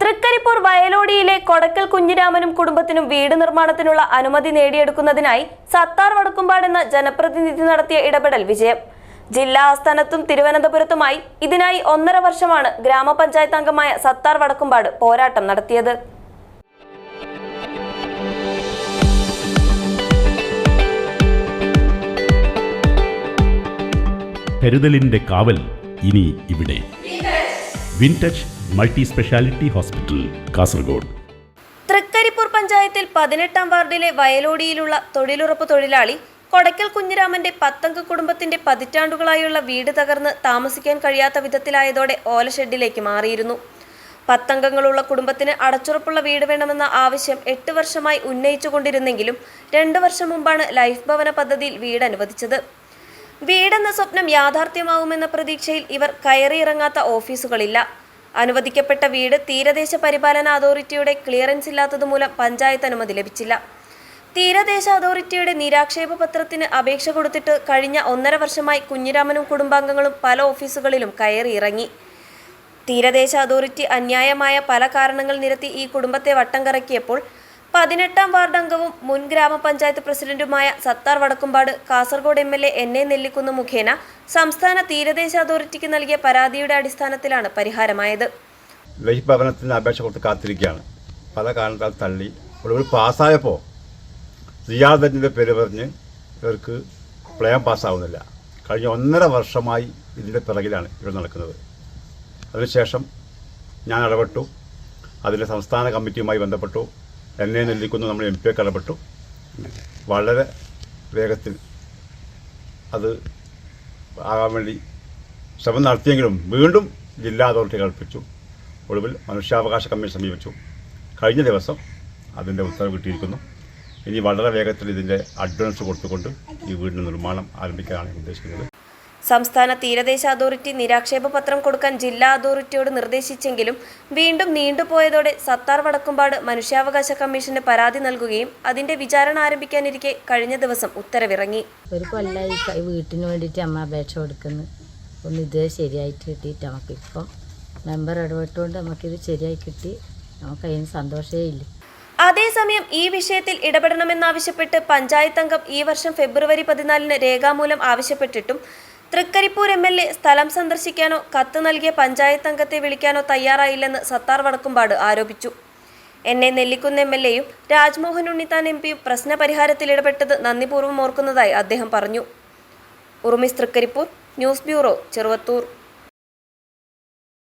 തൃക്കരിപ്പൂർ വയലോടിയിലെ കൊടക്കൽ കുഞ്ഞിരാമനും കുടുംബത്തിനും വീട് നിർമ്മാണത്തിനുള്ള അനുമതി നേടിയെടുക്കുന്നതിനായി സത്താർ വടക്കുംപാട് എന്ന ജനപ്രതിനിധി നടത്തിയ ഇടപെടൽ വിജയം. ജില്ലാ ആസ്ഥാനത്തും തിരുവനന്തപുരത്തുമായി ഇതിനായി ഒന്നര വർഷമാണ് ഗ്രാമപഞ്ചായത്ത് അംഗമായ സത്താർ വടക്കുംപാട് പോരാട്ടം നടത്തിയത്. കരുതലിന്റെ കാവൽ ഇനി ഇവിടെ. Wintouch multi speciality hospital Kasaragod. Trikaripur പഞ്ചായത്തിൽ പതിനെട്ടാം വാർഡിലെ വയലോടിയിലുള്ള തൊഴിലുറപ്പ് തൊഴിലാളി കൊടക്കൽ കുഞ്ഞിരാമന്റെ പത്തംഗ കുടുംബത്തിന്റെ പതിറ്റാണ്ടുകളായുള്ള വീട് തകർന്ന് താമസിക്കാൻ കഴിയാത്ത വിധത്തിലായതോടെ ഓലഷെഡിലേക്ക് മാറിയിരുന്നു. പത്തംഗങ്ങളുള്ള കുടുംബത്തിന് അടച്ചുറപ്പുള്ള വീട് വേണമെന്ന ആവശ്യം എട്ട് വർഷമായി ഉന്നയിച്ചുകൊണ്ടിരുന്നെങ്കിലും രണ്ടു വർഷം മുമ്പാണ് ലൈഫ് ഭവന പദ്ധതിയിൽ വീട് അനുവദിച്ചത്. വീടെന്ന സ്വപ്നം യാഥാർത്ഥ്യമാവുമെന്ന പ്രതീക്ഷയിൽ ഇവർ കയറിയിറങ്ങാത്ത ഓഫീസുകളില്ല. അനുവദിക്കപ്പെട്ട വീട് തീരദേശ പരിപാലന അതോറിറ്റിയുടെ ക്ലിയറൻസ് ഇല്ലാത്തതുമൂലം പഞ്ചായത്ത് അനുമതി ലഭിച്ചില്ല. തീരദേശ അതോറിറ്റിയുടെ നിരാക്ഷേപ പത്രത്തിന് അപേക്ഷ കൊടുത്തിട്ട് കഴിഞ്ഞ ഒന്നര വർഷമായി കുഞ്ഞിരാമനും കുടുംബാംഗങ്ങളും പല ഓഫീസുകളിലും കയറി ഇറങ്ങി. തീരദേശ അതോറിറ്റി അന്യായമായ പല കാരണങ്ങൾ നിരത്തി ഈ കുടുംബത്തെ വട്ടം കറക്കിയപ്പോൾ പതിനെട്ടാം വാർഡ് അംഗവും മുൻ ഗ്രാമപഞ്ചായത്ത് പ്രസിഡന്റുമായ Sattar Vadakkumpad Kasaragod M L A N A Nellikkunnu മുഖേന സംസ്ഥാന തീരദേശ അതോറിറ്റിക്ക് നൽകിയ പരാതിയുടെ അടിസ്ഥാനത്തിലാണ് പരിഹാരമായത്. ലൈഫ് ഭവനത്തിന് അപേക്ഷ കൊടുത്ത് കാത്തിരിക്കുകയാണ്. പല കാരണത്താൽ തള്ളി. ഒടുവിൽ പാസ്സായപ്പോൾ സിയാദത്തിന്റെ പേര് പറഞ്ഞ് ഇവർക്ക് പ്ലാൻ പാസ്സാവുന്നില്ല. കഴിഞ്ഞ ഒന്നര വർഷമായി ഇതിന്റെ പിറകിലാണ് ഇവർ നടക്കുന്നത്. അതിനുശേഷം ഞാൻ ഇടപെട്ടു. അതിന്റെ സംസ്ഥാന കമ്മിറ്റിയുമായി ബന്ധപ്പെട്ടു. എന്നെ നെല്ലിക്കുന്ന നമ്മൾ എം പി എ ഇടപെട്ടു വളരെ വേഗത്തിൽ അത് ആകാൻ വേണ്ടി ശ്രമം നടത്തിയെങ്കിലും വീണ്ടും ജില്ലാ അതോറിറ്റി കൽപ്പിച്ചു. ഒടുവിൽ മനുഷ്യാവകാശ കമ്മീഷൻ സമീപിച്ചു. കഴിഞ്ഞ ദിവസം അതിന്റെ ഉത്തരവ് കിട്ടിയിരിക്കുന്നു. ഇനി വളരെ വേഗത്തിൽ ഇതിന്റെ അഡ്വാൻസ് കൊടുത്തുകൊണ്ട് ഈ വീടിന്റെ നിർമ്മാണം ആരംഭിക്കാനാണ് ഉദ്ദേശിക്കുന്നത്. സംസ്ഥാന തീരദേശ അതോറിറ്റി നിരാക്ഷേപ പത്രം കൊടുക്കാൻ ജില്ലാ അതോറിറ്റിയോട് നിർദ്ദേശിച്ചെങ്കിലും വീണ്ടും നീണ്ടുപോയതോടെ സത്താർ വടക്കുംപാട് മനുഷ്യാവകാശ കമ്മീഷന് പരാതി നൽകുകയും അതിന്റെ വിചാരണ ആരംഭിക്കാനിരിക്കെ കഴിഞ്ഞ ദിവസം ഉത്തരവിറങ്ങി. ഒരു കൊല്ലായി വീട്ടിന് വേണ്ടിയിട്ട് അമ്മ അപേക്ഷ കൊടുക്കുന്നു. ഒന്ന് ഇത് ശരിയായിട്ട് കിട്ടിയിട്ട് നമുക്കിപ്പം മെമ്പർ ഇടപെട്ടുകൊണ്ട് നമുക്കിത് ശരിയായി കിട്ടി. നമുക്ക് അതിന് സന്തോഷമേ ഇല്ല. അതേസമയം ഈ വിഷയത്തിൽ ഇടപെടണമെന്നാവശ്യപ്പെട്ട് പഞ്ചായത്ത് അംഗം ഈ വർഷം ഫെബ്രുവരി പതിനാലിന് രേഖാമൂലം ആവശ്യപ്പെട്ടിട്ടും തൃക്കരിപ്പൂർ എം എൽ എ സ്ഥലം സന്ദർശിക്കാനോ കത്ത് നൽകിയ പഞ്ചായത്ത് അംഗത്തെ വിളിക്കാനോ തയ്യാറായില്ലെന്ന് സത്താർ വടക്കുംപാട് ആരോപിച്ചു. എന്നെ നെല്ലിക്കുന്ന എം എൽ എയും രാജ്മോഹൻ ഉണ്ണിത്താൻ എം പിയും പ്രശ്നപരിഹാരത്തിൽ ഇടപെട്ടത് നന്ദിപൂർവം ഓർക്കുന്നതായി അദ്ദേഹം പറഞ്ഞു. Urumis Trikaripur news bureau Cheruvathur.